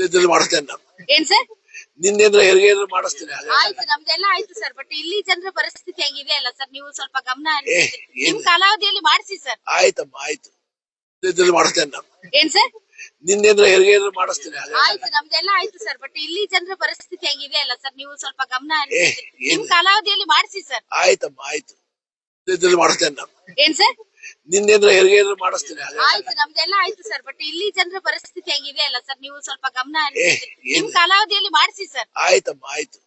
ಇದ್ರಲ್ಲಿ ಮಾಡಿಸ್ತೇನೆ ನಾನು. ಏನ್ ಸರ್? ನಿನ್ನೆಂದ್ರೆ ಹೆರಿಗೆ ಮಾಡಿಸ್ತೇನೆ ಹಾಗೆ ಆಯ್ತು ನಮ್ದೆಲ್ಲ ಆಯ್ತು ಸರ್ ಬಟ್ ಇಲ್ಲಿ ಜನರ ಪರಿಸ್ಥಿತಿ ಹೆಂಗಿದೆ ಅಲ್ಲ ಸರ್ ನೀವು ಸ್ವಲ್ಪ ಗಮನ ಹರಿಸಿ. ಏ, ನಿಮ್ ಕಾಲಾವಧಿಯಲ್ಲಿ ಮಾಡಿಸಿ ಸರ್. ಆಯ್ತಮ್ಮ ಆಯ್ತು. ಇದ್ರಲ್ಲಿ ಮಾಡಿಸ್ತೇನೆ ನಾನು. ಏನ್ ಸರ್? ನಿನ್ನೆಂದ್ರೆ ಹೆರಿಗೆ ಮಾಡಿಸ್ತೇನೆ ಹಾಗೆ ಆಯ್ತು ನಮ್ದೆಲ್ಲ ಆಯ್ತು ಸರ್ ಬಟ್ ಇಲ್ಲಿ ಜನರ ಪರಿಸ್ಥಿತಿ ಹೆಂಗಿದೆ ಅಲ್ಲ ಸರ್ ನೀವು ಸ್ವಲ್ಪ ಗಮನ ಏ, ಹರಿಸಿ. ಏನ್- ನಿಮ್ ಕಾಲಾವಧಿಯಲ್ಲಿ ಮಾಡಿಸಿ ಸರ್. ಆಯ್ತಮ್ಮ ಆಯ್ತು. ಇದ್ರಲ್ಲಿ ಮಾಡಿಸ್ತೇನೆ ನಾನು. ಏನ್ ಸರ್? ನಿನ್ನೇಂದ್ರ ಹೆರಿಗೆ ಮಾಡಿಸ್ತೀನಿ ಆಯ್ತು ನಮ್ದೆಲ್ಲ ಆಯ್ತು ಸರ್ ಬಟ್ ಇಲ್ಲಿ ಜನರ ಪರಿಸ್ಥಿತಿ ಹೆಂಗಿದೆ ಅಲ್ಲ ಸರ್ ನೀವು ಸ್ವಲ್ಪ ಗಮನ ಹರಿಸಿ. ಏ, ಏನ್- ನಿಮ್ ಕಾಲಾವಧಿಯಲ್ಲಿ ಮಾಡಿಸಿ ಸರ್. ಆಯ್ತಮ್ಮ ಆಯ್ತು.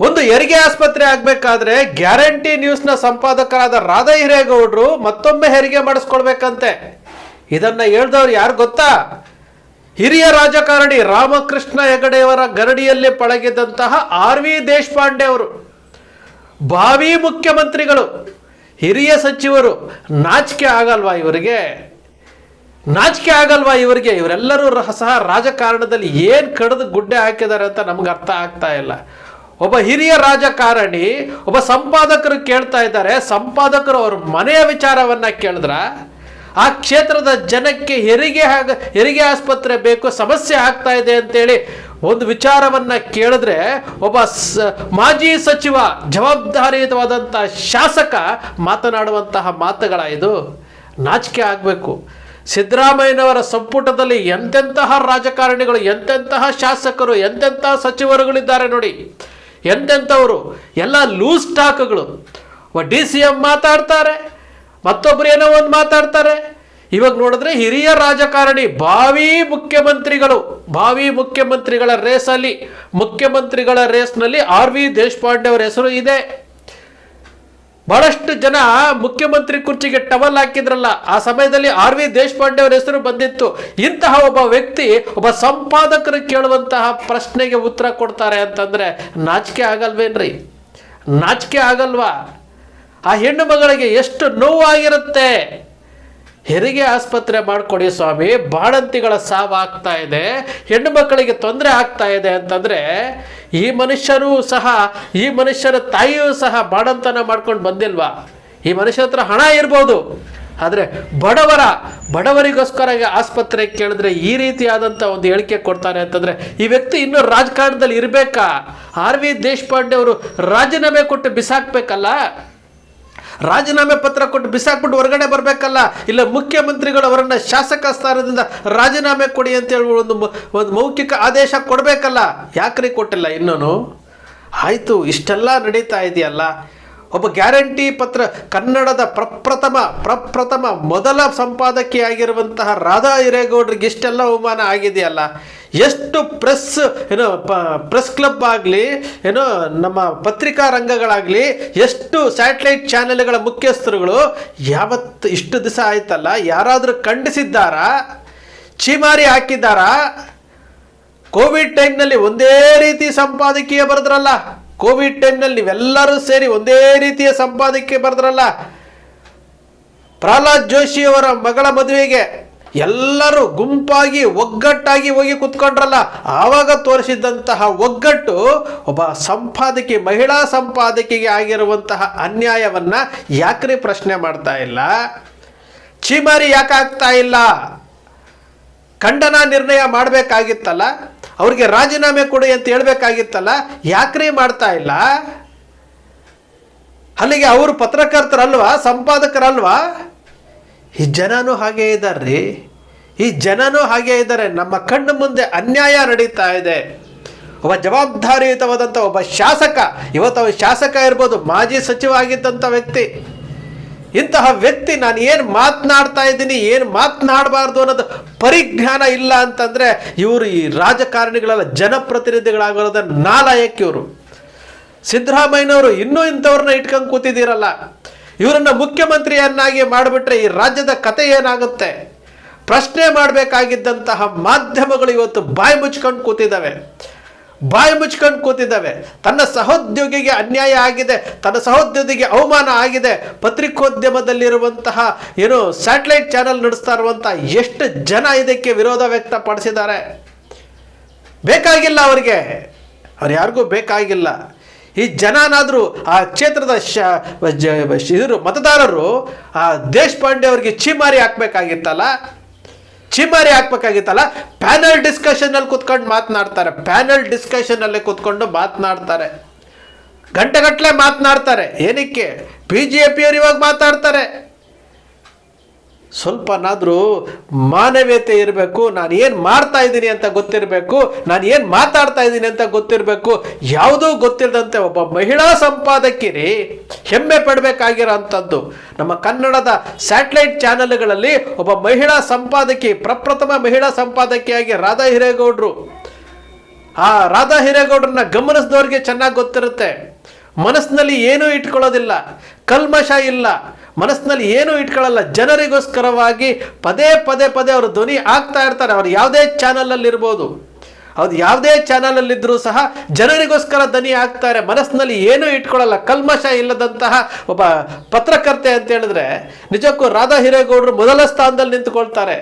ಒಂದು ಹೆರಿಗೆ ಆಸ್ಪತ್ರೆ ಆಗ್ಬೇಕಾದ್ರೆ ಗ್ಯಾರಂಟಿ ನ್ಯೂಸ್ನ ಸಂಪಾದಕರಾದ ರಾಧಾ ಹಿರೇಗೌಡರು ಮತ್ತೊಮ್ಮೆ ಹೆರಿಗೆ ಮಾಡಿಸ್ಕೊಳ್ಬೇಕಂತೆ. ಇದನ್ನ ಹೇಳ್ದವ್ರು ಯಾರು ಗೊತ್ತಾ? ಹಿರಿಯ ರಾಜಕಾರಣಿ ರಾಮಕೃಷ್ಣ ಹೆಗಡೆಯವರ ಗರಡಿಯಲ್ಲಿ ಪಳಗಿದಂತಹ ಆರ್ ವಿ ದೇಶಪಾಂಡೆ ಅವರು. ಭಾವಿ ಮುಖ್ಯಮಂತ್ರಿಗಳು. ಹಿರಿಯ ಸಚಿವರು ನಾಚಿಕೆ ಆಗಲ್ವಾ ಇವರಿಗೆ? ನಾಚಿಕೆ ಆಗಲ್ವಾ ಇವರಿಗೆ? ಇವರೆಲ್ಲರೂ ಸಹ ರಾಜಕಾರಣದಲ್ಲಿ ಏನು ಕಡಿದು ಗುಡ್ಡೆ ಹಾಕಿದ್ದಾರೆ ಅಂತ ನಮ್ಗೆ ಅರ್ಥ ಆಗ್ತಾ ಇಲ್ಲ. ಒಬ್ಬ ಹಿರಿಯ ರಾಜಕಾರಣಿ, ಒಬ್ಬ ಸಂಪಾದಕರು ಕೇಳ್ತಾ ಇದ್ದಾರೆ. ಸಂಪಾದಕರು ಅವ್ರ ಮನೆಯ ವಿಚಾರವನ್ನ ಕೇಳಿದ್ರ? ಆ ಕ್ಷೇತ್ರದ ಜನಕ್ಕೆ ಹೆರಿಗೆ ಹೆರಿಗೆ ಆಸ್ಪತ್ರೆ ಬೇಕು, ಸಮಸ್ಯೆ ಆಗ್ತಾ ಇದೆ ಅಂತೇಳಿ ಒಂದು ವಿಚಾರವನ್ನ ಕೇಳಿದ್ರೆ ಒಬ್ಬ ಮಾಜಿ ಸಚಿವ ಜವಾಬ್ದಾರಿಯುತವಾದಂಥ ಶಾಸಕ ಮಾತನಾಡುವಂತಹ ಮಾತುಗಳ ಇದು. ನಾಚಿಕೆ ಆಗಬೇಕು. ಸಿದ್ದರಾಮಯ್ಯನವರ ಸಂಪುಟದಲ್ಲಿ ಎಂತೆಂತಹ ರಾಜಕಾರಣಿಗಳು, ಎಂತೆಂತಹ ಶಾಸಕರು ಎಂತೆಂತಹ ಸಚಿವರುಗಳಿದ್ದಾರೆ ನೋಡಿ. ಎಂತೆಂಥವರು? ಎಲ್ಲ ಲೂಸ್ ಟಾಕ್ಗಳು. ಡಿ ಸಿ ಎಂ ಮಾತಾಡ್ತಾರೆ ಮತ್ತೊಬ್ಬರು ಏನೋ ಒಂದು ಮಾತಾಡ್ತಾರೆ. ಇವಾಗ ನೋಡಿದ್ರೆ ಹಿರಿಯ ರಾಜಕಾರಣಿ, ಭಾವಿ ಮುಖ್ಯಮಂತ್ರಿಗಳು, ಭಾವಿ ಮುಖ್ಯಮಂತ್ರಿಗಳ ರೇಸಲ್ಲಿ ಮುಖ್ಯಮಂತ್ರಿಗಳ ರೇಸ್ನಲ್ಲಿ ಆರ್ ವಿ ದೇಶಪಾಂಡೆ ಅವರ ಹೆಸರು ಇದೆ. ಬಹಳಷ್ಟು ಜನ ಮುಖ್ಯಮಂತ್ರಿ ಕುರ್ಚಿಗೆ ಟವಲ್ ಹಾಕಿದ್ರಲ್ಲ, ಆ ಸಮಯದಲ್ಲಿ ಆರ್ ವಿ ದೇಶಪಾಂಡೆ ಅವರ ಹೆಸರು ಬಂದಿತ್ತು. ಇಂತಹ ಒಬ್ಬ ವ್ಯಕ್ತಿ, ಒಬ್ಬ ಸಂಪಾದಕರು ಕೇಳುವಂತಹ ಪ್ರಶ್ನೆಗೆ ಉತ್ತರ ಕೊಡ್ತಾರೆ ಅಂತಂದ್ರೆ ನಾಚಿಕೆ ಆಗಲ್ವೇನ್ರಿ? ನಾಚಿಕೆ ಆಗಲ್ವಾ? ಆ ಹೆಣ್ಣು ಮಗಳಿಗೆ ಎಷ್ಟು ನೋವಾಗಿರುತ್ತೆ? ಹೆರಿಗೆ ಆಸ್ಪತ್ರೆ ಮಾಡಿಕೊಡಿ ಸ್ವಾಮಿ, ಬಾಣಂತಿಗಳ ಸಾವು ಇದೆ, ಹೆಣ್ಣು ಮಕ್ಕಳಿಗೆ ತೊಂದರೆ ಆಗ್ತಾ ಇದೆ ಅಂತಂದರೆ ಈ ಮನುಷ್ಯರೂ ಸಹ, ಈ ಮನುಷ್ಯರ ತಾಯಿಯೂ ಸಹ ಬಾಣಂತನ ಮಾಡ್ಕೊಂಡು ಬಂದಿಲ್ವಾ? ಈ ಮನುಷ್ಯರ ಹತ್ರ ಹಣ ಇರ್ಬೋದು, ಆದರೆ ಬಡವರ, ಬಡವರಿಗೋಸ್ಕರ ಆಸ್ಪತ್ರೆ ಕೇಳಿದ್ರೆ ಈ ರೀತಿಯಾದಂಥ ಒಂದು ಹೇಳಿಕೆ ಕೊಡ್ತಾರೆ ಅಂತಂದರೆ, ಈ ವ್ಯಕ್ತಿ ಇನ್ನೂ ರಾಜಕಾರಣದಲ್ಲಿ ಇರಬೇಕಾ? ಆರ್ ವಿ ದೇಶಪಾಂಡೆ ಅವರು ರಾಜೀನಾಮೆ ಕೊಟ್ಟು ಬಿಸಾಕ್ಬೇಕಲ್ಲ? ರಾಜೀನಾಮೆ ಪತ್ರ ಕೊಟ್ಟು ಬಿಸಾಕ್ಬಿಟ್ಟು ಹೊರಗಡೆ ಬರಬೇಕಲ್ಲ? ಇಲ್ಲ ಮುಖ್ಯಮಂತ್ರಿಗಳು ಅವರನ್ನು ಶಾಸಕ ಸ್ಥಾನದಿಂದ ರಾಜೀನಾಮೆ ಕೊಡಿ ಅಂತೇಳಿ ಒಂದು ಒಂದು ಮೌಖಿಕ ಆದೇಶ ಕೊಡಬೇಕಲ್ಲ? ಯಾಕ್ರಿ ಕೊಟ್ಟಿಲ್ಲ ಇನ್ನೂ ಆಯಿತು, ಇಷ್ಟೆಲ್ಲ ನಡೀತಾ ಇದೆಯಲ್ಲ. ಒಬ್ಬ ಗ್ಯಾರಂಟಿ ಪತ್ರ ಕನ್ನಡದ ಪ್ರಪ್ರಥಮ ಪ್ರಪ್ರಥಮ ಮೊದಲ ಸಂಪಾದಕಿಯಾಗಿರುವಂತಹ ರಾಧಾ ಹಿರೇಗೌಡರಿಗೆ ಇಷ್ಟೆಲ್ಲ ಅವಮಾನ ಆಗಿದೆಯಲ್ಲ? ಎಷ್ಟು ಪ್ರೆಸ್, ಏನೋ ಪ್ರೆಸ್ ಕ್ಲಬ್ ಆಗಲಿ, ಏನೋ ನಮ್ಮ ಪತ್ರಿಕಾ ರಂಗಗಳಾಗಲಿ, ಎಷ್ಟು ಸ್ಯಾಟಲೈಟ್ ಚಾನೆಲ್ಗಳ ಮುಖ್ಯಸ್ಥರುಗಳು, ಯಾವತ್ತು ಇಷ್ಟು ದಿವಸ ಆಯ್ತಲ್ಲ? ಯಾರಾದರೂ ಖಂಡಿಸಿದ್ದಾರಾ? ಚೀಮಾರಿ ಹಾಕಿದ್ದಾರಾ? ಕೋವಿಡ್ ಟೈಮ್ನಲ್ಲಿ ಒಂದೇ ರೀತಿ ಸಂಪಾದಕೀಯ ಬರೆದ್ರಲ್ಲ? ಕೋವಿಡ್ ಟೈಮ್ನಲ್ಲಿ ನೀವೆಲ್ಲರೂ ಸೇರಿ ಒಂದೇ ರೀತಿಯ ಸಂಪಾದಕ್ಕೆ ಬರೆದ್ರಲ್ಲ? ಪ್ರಹ್ಲಾದ್ ಜೋಶಿಯವರ ಮಗಳ ಮದುವೆಗೆ ಎಲ್ಲರೂ ಗುಂಪಾಗಿ, ಒಗ್ಗಟ್ಟಾಗಿ ಹೋಗಿ ಕುತ್ಕೊಂಡ್ರಲ್ಲ? ಆವಾಗ ತೋರಿಸಿದಂತಹ ಒಗ್ಗಟ್ಟು ಒಬ್ಬ ಸಂಪಾದಕಿ, ಮಹಿಳಾ ಸಂಪಾದಕಿಗೆ ಆಗಿರುವಂತಹ ಅನ್ಯಾಯವನ್ನ ಯಾಕ್ರಿ ಪ್ರಶ್ನೆ ಮಾಡ್ತಾ ಇಲ್ಲ? ಚೀಮಾರಿ ಯಾಕೆ ಆಗ್ತಾ ಇಲ್ಲ? ಖಂಡನ ನಿರ್ಣಯ ಮಾಡಬೇಕಾಗಿತ್ತಲ್ಲ? ಅವ್ರಿಗೆ ರಾಜೀನಾಮೆ ಕೊಡಿ ಅಂತ ಹೇಳ್ಬೇಕಾಗಿತ್ತಲ್ಲ, ಯಾಕ್ರಿ ಮಾಡ್ತಾ ಇಲ್ಲ? ಅಲ್ಲಿಗೆ ಅವರು ಪತ್ರಕರ್ತರಲ್ವಾ, ಸಂಪಾದಕರಲ್ವಾ? ಈ ಜನನೂ ಹಾಗೆ ಇದ್ದಾರ್ರಿ ಈ ಜನನೂ ಹಾಗೇ ಇದ್ದಾರೆ ನಮ್ಮ ಕಣ್ಣು ಮುಂದೆ ಅನ್ಯಾಯ ನಡೀತಾ ಇದೆ. ಒಬ್ಬ ಜವಾಬ್ದಾರಿಯುತವಾದಂಥ ಒಬ್ಬ ಶಾಸಕ, ಇವತ್ತು ಶಾಸಕ ಇರ್ಬೋದು, ಮಾಜಿ ಸಚಿವ ಆಗಿದ್ದಂಥ ವ್ಯಕ್ತಿ. ಇಂತಹ ವ್ಯಕ್ತಿ ನಾನು ಏನು ಮಾತನಾಡ್ತಾ ಇದ್ದೀನಿ, ಏನು ಮಾತನಾಡಬಾರ್ದು ಅನ್ನೋದು ಪರಿಜ್ಞಾನ ಇಲ್ಲ ಅಂತಂದರೆ ಇವರು ಈ ರಾಜಕಾರಣಿಗಳೆಲ್ಲ ಜನಪ್ರತಿನಿಧಿಗಳಾಗೋದ ನಾಲಾಯಕ್ ಇವರು. ಸಿದ್ದರಾಮಯ್ಯನವರು ಇನ್ನೂ ಇಂಥವ್ರನ್ನ ಇಟ್ಕೊಂಡು ಕೂತಿದ್ದೀರಲ್ಲ. ಇವರನ್ನ ಮುಖ್ಯಮಂತ್ರಿಯನ್ನಾಗಿ ಮಾಡಿಬಿಟ್ರೆ ಈ ರಾಜ್ಯದ ಕತೆ ಏನಾಗುತ್ತೆ? ಪ್ರಶ್ನೆ ಮಾಡಬೇಕಾಗಿದ್ದಂತಹ ಮಾಧ್ಯಮಗಳು ಇವತ್ತು ಬಾಯಿ ಮುಚ್ಕೊಂಡು ಕೂತಿದ್ದಾವೆ. ಬಾಯಿ ಮುಚ್ಕೊಂಡು ಕೂತಿದ್ದಾವೆ. ತನ್ನ ಸಹೋದ್ಯೋಗಿಗೆ ಅನ್ಯಾಯ ಆಗಿದೆ, ತನ್ನ ಸಹೋದ್ಯೋಗಿಗೆ ಅವಮಾನ ಆಗಿದೆ. ಪತ್ರಿಕೋದ್ಯಮದಲ್ಲಿರುವಂತಹ ಏನು ಸ್ಯಾಟಲೈಟ್ ಚಾನೆಲ್ ನಡೆಸ್ತಾ ಇರುವಂಥ ಎಷ್ಟು ಜನ ಇದಕ್ಕೆ ವಿರೋಧ ವ್ಯಕ್ತಪಡಿಸಿದ್ದಾರೆ. ಬೇಕಾಗಿಲ್ಲ ಅವರಿಗೆ. ಅವ್ರು ಯಾರಿಗೂ ಬೇಕಾಗಿಲ್ಲ. ಈ ಜನನಾದರೂ ಆ ಕ್ಷೇತ್ರದ ಶ ಇವರು ಮತದಾರರು ಆ ದೇಶಪಾಂಡೆ ಅವರಿಗೆ ಚೀಮಾರಿ ಹಾಕ್ಬೇಕಾಗಿತ್ತಲ್ಲ? ಚಿಮಾರಿ ಹಾಕ್ಬೇಕಾಗಿತ್ತಲ್ಲ? ಪ್ಯಾನಲ್ ಡಿಸ್ಕಷನ್ ಅಲ್ಲಿ ಕುತ್ಕೊಂಡು ಮಾತನಾಡ್ತಾರೆ. ಪ್ಯಾನಲ್ ಡಿಸ್ಕಷನ್ ಅಲ್ಲೇ ಕುತ್ಕೊಂಡು ಮಾತನಾಡ್ತಾರೆ. ಗಂಟೆಗಟ್ಟಲೆ ಮಾತನಾಡ್ತಾರೆ. ಏನಕ್ಕೆ? ಬಿ ಜೆ ಪಿಯವರು ಇವಾಗ ಮಾತಾಡ್ತಾರೆ ಸ್ವಲ್ಪನಾದರೂ ಮಾನವೀಯತೆ ಇರಬೇಕು, ನಾನು ಏನು ಮಾಡ್ತಾ ಇದ್ದೀನಿ ಅಂತ ಗೊತ್ತಿರಬೇಕು, ನಾನು ಏನು ಮಾತಾಡ್ತಾ ಇದ್ದೀನಿ ಅಂತ ಗೊತ್ತಿರಬೇಕು, ಯಾವುದೂ ಗೊತ್ತಿಲ್ಲದಂತೆ ಒಬ್ಬ ಮಹಿಳಾ ಸಂಪಾದಕಿರಿ ಹೆಮ್ಮೆ ಪಡಬೇಕಾಗಿರೋ ಅಂಥದ್ದು ನಮ್ಮ ಕನ್ನಡದ ಸ್ಯಾಟಲೈಟ್ ಚಾನೆಲ್ಗಳಲ್ಲಿ ಒಬ್ಬ ಮಹಿಳಾ ಸಂಪಾದಕಿ, ಪ್ರಪ್ರಥಮ ಮಹಿಳಾ ಸಂಪಾದಕಿಯಾಗಿ ರಾಧಾ ಹಿರೇಗೌಡರು. ಆ ರಾಧಾ ಹಿರೇಗೌಡರನ್ನ ಗಮನಿಸಿದವ್ರಿಗೆ ಚೆನ್ನಾಗಿ ಗೊತ್ತಿರುತ್ತೆ. ಮನಸ್ಸಿನಲ್ಲಿ ಏನೂ ಇಟ್ಕೊಳ್ಳೋದಿಲ್ಲ, ಕಲ್ಮಶ ಇಲ್ಲ. ಮನಸ್ಸಿನಲ್ಲಿ ಏನೂ ಇಟ್ಕೊಳ್ಳಲ್ಲ. ಜನರಿಗೋಸ್ಕರವಾಗಿ ಪದೇ ಪದೇ ಪದೇ ಅವರು ಧ್ವನಿ ಆಗ್ತಾ ಇರ್ತಾರೆ. ಅವ್ರು ಯಾವುದೇ ಚಾನಲಲ್ಲಿರ್ಬೋದು. ಅವ್ರು ಯಾವುದೇ ಚಾನಲಲ್ಲಿದ್ದರೂ ಸಹ ಜನರಿಗೋಸ್ಕರ ಧ್ವನಿ ಆಗ್ತಾರೆ ಮನಸ್ಸಿನಲ್ಲಿ ಏನೂ ಇಟ್ಕೊಳ್ಳಲ್ಲ. ಕಲ್ಮಶ ಇಲ್ಲದಂತಹ ಒಬ್ಬ ಪತ್ರಕರ್ತೆ ಅಂತ ಹೇಳಿದ್ರೆ ನಿಜಕ್ಕೂ ರಾಧಾ ಹಿರೇಗೌಡರು ಮೊದಲ ಸ್ಥಾನದಲ್ಲಿ ನಿಂತುಕೊಳ್ತಾರೆ.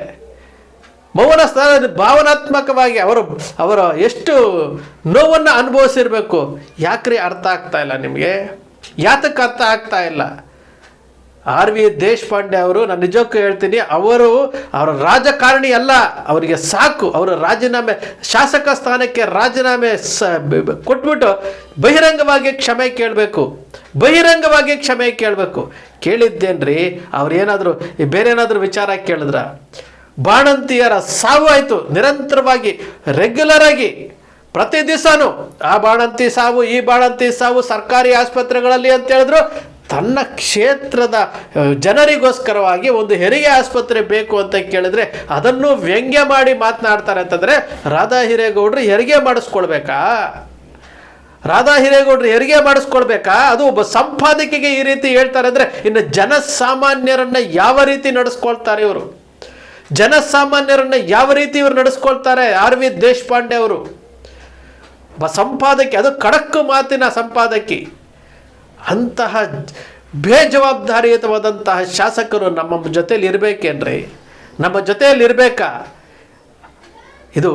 ಮೌನ ಸ್ಥಾನ ಭಾವನಾತ್ಮಕವಾಗಿ ಅವರು ಅವರು ಎಷ್ಟು ನೋವನ್ನು ಅನುಭವಿಸಿರ್ಬೇಕು, ಯಾಕ್ರಿ ಅರ್ಥ ಆಗ್ತಾ ಇಲ್ಲ ನಿಮಗೆ? ಯಾತಕ್ಕೆ ಅರ್ಥ ಆಗ್ತಾ ಇಲ್ಲ? ಆರ್ ವಿ ದೇಶಪಾಂಡೆ ಅವರು, ನಾನು ನಿಜಕ್ಕೂ ಹೇಳ್ತೀನಿ, ಅವರು ಅವರ ರಾಜಕಾರಣಿ ಅಲ್ಲ, ಅವರಿಗೆ ಸಾಕು. ಅವರು ರಾಜೀನಾಮೆ, ಶಾಸಕ ಸ್ಥಾನಕ್ಕೆ ರಾಜೀನಾಮೆ ಸ ಕೊಟ್ಬಿಟ್ಟು ಬಹಿರಂಗವಾಗಿ ಕ್ಷಮೆ ಕೇಳಬೇಕು. ಬಹಿರಂಗವಾಗಿ ಕ್ಷಮೆ ಕೇಳಬೇಕು. ಕೇಳಿದ್ದೇನ್ರಿ, ಅವ್ರೇನಾದರೂ, ಬೇರೆ ಏನಾದರೂ ವಿಚಾರ ಕೇಳಿದ್ರ? ಬಾಣಂತಿಯರ ಸಾವು ಆಯಿತು. ನಿರಂತರವಾಗಿ ರೆಗ್ಯುಲರ್ ಆಗಿ ಪ್ರತಿ ದಿವಸನೂ ಆ ಬಾಣಂತಿ ಸಾವು, ಈ ಬಾಣಂತಿ ಸಾವು ಸರ್ಕಾರಿ ಆಸ್ಪತ್ರೆಗಳಲ್ಲಿ ಅಂತ ಹೇಳಿದ್ರು, ತನ್ನ ಕ್ಷೇತ್ರದ ಜನರಿಗೋಸ್ಕರವಾಗಿ ಒಂದು ಹೆರಿಗೆ ಆಸ್ಪತ್ರೆ ಬೇಕು ಅಂತ ಕೇಳಿದ್ರೆ ಅದನ್ನು ವ್ಯಂಗ್ಯ ಮಾಡಿ ಮಾತನಾಡ್ತಾರೆ ಅಂತಂದರೆ, ರಾಧಾ ಹಿರೇಗೌಡರು ಹೆರಿಗೆ ಮಾಡಿಸ್ಕೊಳ್ಬೇಕಾ? ರಾಧಾ ಹಿರೇಗೌಡರು ಹೆರಿಗೆ ಮಾಡಿಸ್ಕೊಳ್ಬೇಕಾ? ಅದು ಒಬ್ಬ ಸಂಪಾದಕಿಗೆ ಈ ರೀತಿ ಹೇಳ್ತಾರೆ ಅಂದರೆ ಇನ್ನು ಜನಸಾಮಾನ್ಯರನ್ನು ಯಾವ ರೀತಿ ನಡೆಸ್ಕೊಳ್ತಾರೆ ಇವರು? ಜನಸಾಮಾನ್ಯರನ್ನ ಯಾವ ರೀತಿ ಇವರು ನಡೆಸ್ಕೊಳ್ತಾರೆ ಆರ್ ವಿ ದೇಶಪಾಂಡೆ ಅವರು? ಸಂಪಾದಕಿ, ಅದು ಖಡಕ್ ಮಾತಿನ ಸಂಪಾದಕಿ. ಅಂತಹ ಬೇಜವಾಬ್ದಾರಿಯುತವಾದಂತಹ ಶಾಸಕರು ನಮ್ಮ ಜೊತೆಯಲ್ಲಿ ಇರಬೇಕೇನ್ರಿ ನಮ್ಮ ಜೊತೆಯಲ್ಲಿ ಇರಬೇಕಾ ಇದು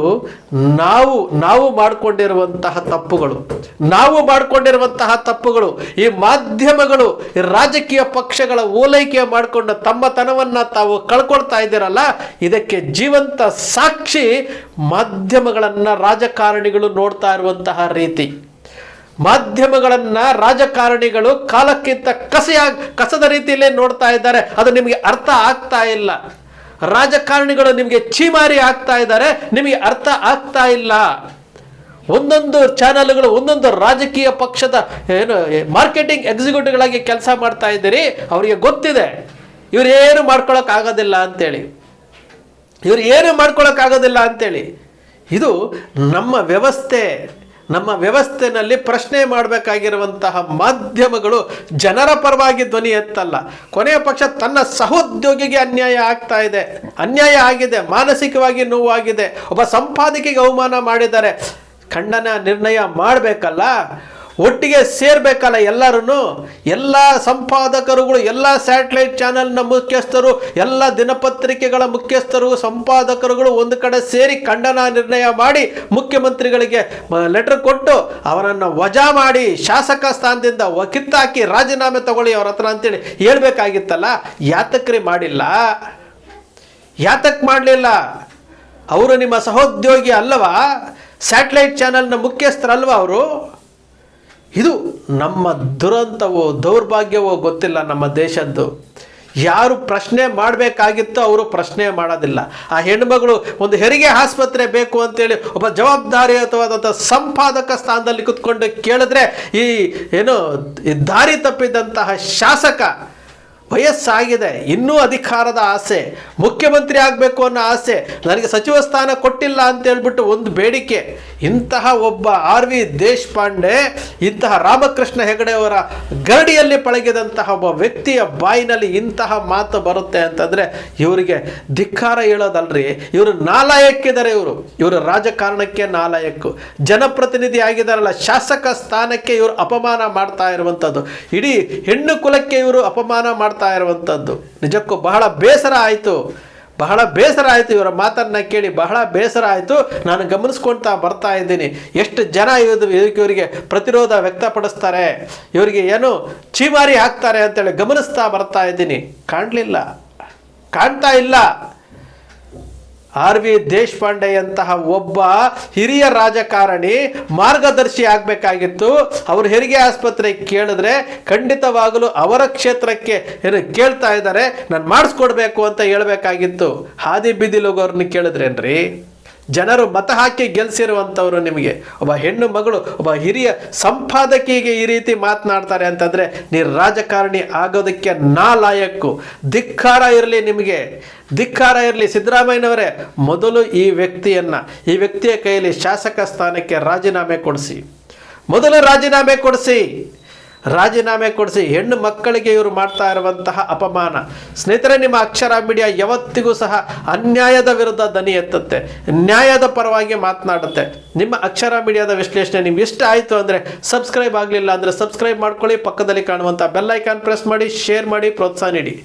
ನಾವು ನಾವು ಮಾಡಿಕೊಂಡಿರುವಂತಹ ತಪ್ಪುಗಳು. ನಾವು ಮಾಡಿಕೊಂಡಿರುವಂತಹ ತಪ್ಪುಗಳು. ಈ ಮಾಧ್ಯಮಗಳು, ಈ ರಾಜಕೀಯ ಪಕ್ಷಗಳ ಓಲೈಕೆ ಮಾಡಿಕೊಂಡು ತಮ್ಮತನವನ್ನು ತಾವು ಕಳ್ಕೊಳ್ತಾ ಇದ್ದೀರಲ್ಲ, ಇದಕ್ಕೆ ಜೀವಂತ ಸಾಕ್ಷಿ ಮಾಧ್ಯಮಗಳನ್ನು ರಾಜಕಾರಣಿಗಳು ನೋಡ್ತಾ ಇರುವಂತಹ ರೀತಿ. ಮಾಧ್ಯಮಗಳನ್ನ ರಾಜಕಾರಣಿಗಳು ಕಾಲಕ್ಕಿಂತ ಕಸಿಯಾಗಿ, ಕಸದ ರೀತಿಯಲ್ಲೇ ನೋಡ್ತಾ ಇದ್ದಾರೆ. ಅದು ನಿಮಗೆ ಅರ್ಥ ಆಗ್ತಾ ಇಲ್ಲ. ರಾಜಕಾರಣಿಗಳು ನಿಮಗೆ ಚೀಮಾರಿ ಆಗ್ತಾ ಇದ್ದಾರೆ, ನಿಮಗೆ ಅರ್ಥ ಆಗ್ತಾ ಇಲ್ಲ. ಒಂದೊಂದು ಚಾನಲ್ಗಳು, ಒಂದೊಂದು ರಾಜಕೀಯ ಪಕ್ಷದ, ಏನು ಮಾರ್ಕೆಟಿಂಗ್ ಎಕ್ಸಿಕ್ಯೂಟಿವ್ಗಳಾಗಿ ಕೆಲಸ ಮಾಡ್ತಾ ಇದ್ದೀರಿ, ಅವರಿಗೆ ಗೊತ್ತಿದೆ. ಇವರೇನು ಆಗೋದಿಲ್ಲ ಅಂತೇಳಿ. ಇವ್ರು ಏನು ಮಾಡ್ಕೊಳಕ್ಕಾಗೋದಿಲ್ಲ ಅಂತೇಳಿ. ಇದು ನಮ್ಮ ವ್ಯವಸ್ಥೆ. ನಮ್ಮ ವ್ಯವಸ್ಥೆನಲ್ಲಿ ಪ್ರಶ್ನೆ ಮಾಡಬೇಕಾಗಿರುವಂತಹ ಮಾಧ್ಯಮಗಳು ಜನರ ಪರವಾಗಿ ಧ್ವನಿ ಎತ್ತಲ್ಲ. ಕೊನೆಯ ಪಕ್ಷ ತನ್ನ ಸಹೋದ್ಯೋಗಿಗೆ ಅನ್ಯಾಯ ಆಗ್ತಾ ಇದೆ. ಅನ್ಯಾಯ ಆಗಿದೆ, ಮಾನಸಿಕವಾಗಿ ನೋವಾಗಿದೆ. ಒಬ್ಬ ಸಂಪಾದಕಿಗೆ ಅವಮಾನ ಮಾಡಿದ್ದಾರೆ. ಖಂಡನ ನಿರ್ಣಯ ಮಾಡಬೇಕಲ್ಲ? ಒಟ್ಟಿಗೆ ಸೇರ್ಬೇಕಲ್ಲ ಎಲ್ಲರೂ ಎಲ್ಲ ಸಂಪಾದಕರುಗಳು, ಎಲ್ಲ ಸ್ಯಾಟಲೈಟ್ ಚಾನೆಲ್ನ ಮುಖ್ಯಸ್ಥರು, ಎಲ್ಲ ದಿನಪತ್ರಿಕೆಗಳ ಮುಖ್ಯಸ್ಥರು, ಸಂಪಾದಕರುಗಳು ಒಂದು ಕಡೆ ಸೇರಿ ಖಂಡನ ನಿರ್ಣಯ ಮಾಡಿ ಮುಖ್ಯಮಂತ್ರಿಗಳಿಗೆ ಲೆಟರ್ ಕೊಟ್ಟು ಅವರನ್ನು ವಜಾ ಮಾಡಿ ಶಾಸಕ ಸ್ಥಾನದಿಂದ ಕಿತ್ತಾಕಿ ರಾಜೀನಾಮೆ ತಗೊಳ್ಳಿ ಅವ್ರ ಹತ್ರ ಅಂತೇಳಿ ಹೇಳ್ಬೇಕಾಗಿತ್ತಲ್ಲ? ಯಾತಕ್ರಿ ಮಾಡಿಲ್ಲ? ಯಾತಕ್ ಮಾಡಲಿಲ್ಲ? ಅವರು ನಿಮ್ಮ ಸಹೋದ್ಯೋಗಿ ಅಲ್ಲವಾ? ಸ್ಯಾಟಲೈಟ್ ಚಾನೆಲ್ನ ಮುಖ್ಯಸ್ಥರಲ್ವಾ ಅವರು? ಇದು ನಮ್ಮ ದುರಂತವೋ, ದೌರ್ಭಾಗ್ಯವೋ ಗೊತ್ತಿಲ್ಲ ನಮ್ಮ ದೇಶದ್ದು. ಯಾರು ಪ್ರಶ್ನೆ ಮಾಡಬೇಕಾಗಿತ್ತೋ ಅವರು ಪ್ರಶ್ನೆ ಮಾಡೋದಿಲ್ಲ. ಆ ಹೆಣ್ಮಗಳು ಒಂದು ಹೆರಿಗೆ ಆಸ್ಪತ್ರೆ ಬೇಕು ಅಂತೇಳಿ ಒಬ್ಬ ಜವಾಬ್ದಾರಿಯುತವಾದಂಥ ಸಂಪಾದಕ ಸ್ಥಾನದಲ್ಲಿ ಕುತ್ಕೊಂಡು ಕೇಳಿದ್ರೆ ಈ, ಏನು ದಾರಿ ತಪ್ಪಿದಂತಹ ಶಾಸಕ ವಯಸ್ಸಾಗಿದೆ, ಇನ್ನೂ ಅಧಿಕಾರದ ಆಸೆ, ಮುಖ್ಯಮಂತ್ರಿ ಆಗಬೇಕು ಅನ್ನೋ ಆಸೆ, ನನಗೆ ಸಚಿವ ಸ್ಥಾನ ಕೊಟ್ಟಿಲ್ಲ ಅಂತ ಹೇಳ್ಬಿಟ್ಟು ಒಂದು ಬೇಡಿಕೆ. ಇಂತಹ ಒಬ್ಬ ಆರ್ ವಿ ದೇಶಪಾಂಡೆ, ಇಂತಹ ರಾಮಕೃಷ್ಣ ಹೆಗಡೆಯವರ ಗರಡಿಯಲ್ಲಿ ಪಳಗಿದಂತಹ ಒಬ್ಬ ವ್ಯಕ್ತಿಯ ಬಾಯಿನಲ್ಲಿ ಇಂತಹ ಮಾತು ಬರುತ್ತೆ ಅಂತಂದರೆ ಇವರಿಗೆ ಧಿಕ್ಕಾರ ಹೇಳೋದಲ್ರಿ. ಇವರು ನಾಲಾಯಕ್ಕಿದ್ದಾರೆ ಇವರು. ಇವರು ರಾಜಕಾರಣಕ್ಕೆ ನಾಲಾಯಕ್ಕು. ಜನಪ್ರತಿನಿಧಿ ಆಗಿದಾರಲ್ಲ ಶಾಸಕ ಸ್ಥಾನಕ್ಕೆ ಇವರು ಅಪಮಾನ ಮಾಡ್ತಾ ಇರುವಂಥದ್ದು. ಇಡೀ ಹೆಣ್ಣು ಕುಲಕ್ಕೆ ಇವರು ಅಪಮಾನ ಮಾಡ್ತಾ ಇರುವಂಥದ್ದು ನಿಜಕ್ಕೂ ಬಹಳ ಬೇಸರ ಆಯಿತು. ಬಹಳ ಬೇಸರ ಆಯಿತು ಇವರ ಮಾತನ್ನ ಕೇಳಿ. ಬಹಳ ಬೇಸರ ಆಯಿತು. ನಾನು ಗಮನಿಸ್ಕೊಳ್ತಾ ಬರ್ತಾ ಇದ್ದೀನಿ. ಎಷ್ಟು ಜನ ಇದು ಇವರಿಗೆ ಪ್ರತಿರೋಧ ವ್ಯಕ್ತಪಡಿಸ್ತಾರೆ. ಇವರಿಗೆ ಏನು ಚೀಮಾರಿ ಹಾಕ್ತಾರೆ ಅಂತೇಳಿ ಗಮನಿಸ್ತಾ ಬರ್ತಾ ಇದ್ದೀನಿ. ಕಾಣಲಿಲ್ಲ. ಕಾಣ್ತಾ ಇಲ್ಲ. ಆರ್ ವಿ ದೇಶಪಾಂಡೆಯಂತಹ ಒಬ್ಬ ಹಿರಿಯ ರಾಜಕಾರಣಿ ಮಾರ್ಗದರ್ಶಿ ಆಗಬೇಕಾಗಿತ್ತು. ಅವರು ಹೆರಿಗೆ ಆಸ್ಪತ್ರೆ ಕೇಳಿದ್ರೆ ಖಂಡಿತವಾಗಲೂ ಅವರ ಕ್ಷೇತ್ರಕ್ಕೆ ಏನು ಕೇಳ್ತಾ ಇದ್ದಾರೆ, ನಾನು ಮಾಡಿಸ್ಕೊಡ್ಬೇಕು ಅಂತ ಹೇಳ್ಬೇಕಾಗಿತ್ತು. ಹಾದಿ ಬಿದಿಲುಗೋರ್ನ ಕೇಳಿದ್ರೇನ್ರಿ? ಜನರು ಮತ ಹಾಕಿ ಗೆಲ್ಸಿರುವಂಥವ್ರು ನಿಮಗೆ. ಒಬ್ಬ ಹೆಣ್ಣು ಮಗಳು, ಒಬ್ಬ ಹಿರಿಯ ಸಂಪಾದಕಿಗೆ ಈ ರೀತಿ ಮಾತನಾಡ್ತಾರೆ ಅಂತಂದ್ರೆ ನೀ ರಾಜಕಾರಣಿ ಆಗೋದಕ್ಕೆ ನಾ ಲಾಯಕ್ಕು. ಧಿಕ್ಕಾರ ಇರಲಿ ನಿಮಗೆ. ಧಿಕ್ಕಾರ ಇರಲಿ ಸಿದ್ದರಾಮಯ್ಯನವರೇ, ಮೊದಲು ಈ ವ್ಯಕ್ತಿಯನ್ನ, ಈ ವ್ಯಕ್ತಿಯ ಕೈಯಲ್ಲಿ ಶಾಸಕ ಸ್ಥಾನಕ್ಕೆ ರಾಜೀನಾಮೆ ಕೊಡಿಸಿ. ಮೊದಲು ರಾಜೀನಾಮೆ ಕೊಡಿಸಿ. ರಾಜೀನಾಮೆ ಕೊಡಿಸಿ ಹೆಣ್ಣು ಮಕ್ಕಳಿಗೆ ಇವರು ಮಾಡ್ತಾ ಇರುವಂತಹ ಅಪಮಾನ. ಸ್ನೇಹಿತರೆ, ನಿಮ್ಮ ಅಕ್ಷರ ಮೀಡಿಯಾ ಯಾವತ್ತಿಗೂ ಸಹ ಅನ್ಯಾಯದ ವಿರುದ್ಧ ದನಿ ಎತ್ತುತ್ತೆ. ನ್ಯಾಯದ ಪರವಾಗಿ ಮಾತನಾಡುತ್ತೆ. ನಿಮ್ಮ ಅಕ್ಷರ ಮೀಡಿಯಾದ ವಿಶ್ಲೇಷಣೆ ನಿಮ್ಗೆ ಇಷ್ಟ ಆಯಿತು ಅಂದರೆ ಸಬ್ಸ್ಕ್ರೈಬ್ ಆಗಲಿಲ್ಲ ಅಂದರೆ ಸಬ್ಸ್ಕ್ರೈಬ್ ಮಾಡ್ಕೊಳ್ಳಿ. ಪಕ್ಕದಲ್ಲಿ ಕಾಣುವಂಥ ಬೆಲ್ ಐಕಾನ್ ಪ್ರೆಸ್ ಮಾಡಿ, ಶೇರ್ ಮಾಡಿ, ಪ್ರೋತ್ಸಾಹ ನೀಡಿ.